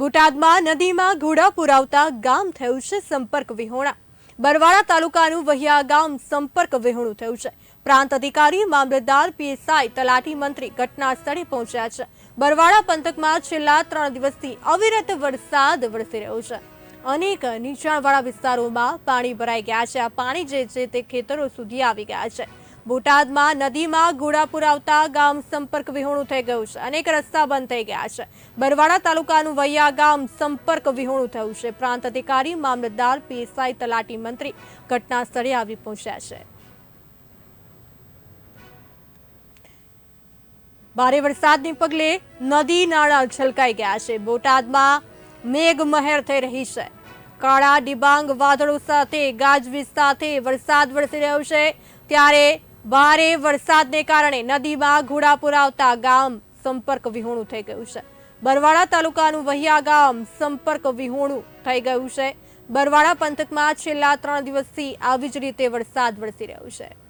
બોટાદમાં નદીમાં ઘોડા પુરાવતા ગામ થયું છે સંપર્ક વિહોણા. બરવાડા તાલુકાનું વહિયા ગામ સંપર્ક વિહોણું થયું છે. પ્રાંત અધિકારી મામલતદાર પીએસઆઈ તલાટી મંત્રી ઘટના સ્થળે પહોંચ્યા છે. બરવાડા પંથકમાં છેલ્લા ત્રણ દિવસથી અવિરત વરસાદ વરસી રહ્યો છે. અનેક નીચાણવાળા વિસ્તારોમાં પાણી ભરાઈ ગયા છે. આ પાણી જે છે તે ખેતરો સુધી આવી ગયા છે. બોટાદમાં નદીમાં ઘોડા આવતા ગામ સંપર્ક વિહોણું થઈ ગયું છે. અનેક રસ્તા બંધ થઈ ગયા છે. બરવાડા તાલુકાનું વૈયા ગામ સંપર્ક વિહોણું થયું છે. પ્રાંત અધિકારી, મામલતદાર, પીએસઆઈ તલાટી મંત્રી ઘટના સ્થળે આવી પહોંચ્યા છે. ભારે વરસાદને પગલે નદી નાળા છલકાઈ ગયા છે. બોટાદમાં મેઘ મહેર થઈ રહી છે. કાળા ડિબાંગ વાદળો સાથે, ગાજવીજ સાથે વરસાદ વરસી રહ્યો છે. ત્યારે ભારે વરસાદને કારણે નદીમાં ઘોડા પુરાવતા ગામ સંપર્ક વિહોણું થઈ ગયું છે. બરવાડા તાલુકાનું વહિયા ગામ સંપર્ક વિહોણું થઈ ગયું છે. બરવાડા પંથકમાં છેલ્લા ત્રણ દિવસથી આવી જ રીતે વરસાદ વરસી રહ્યો છે.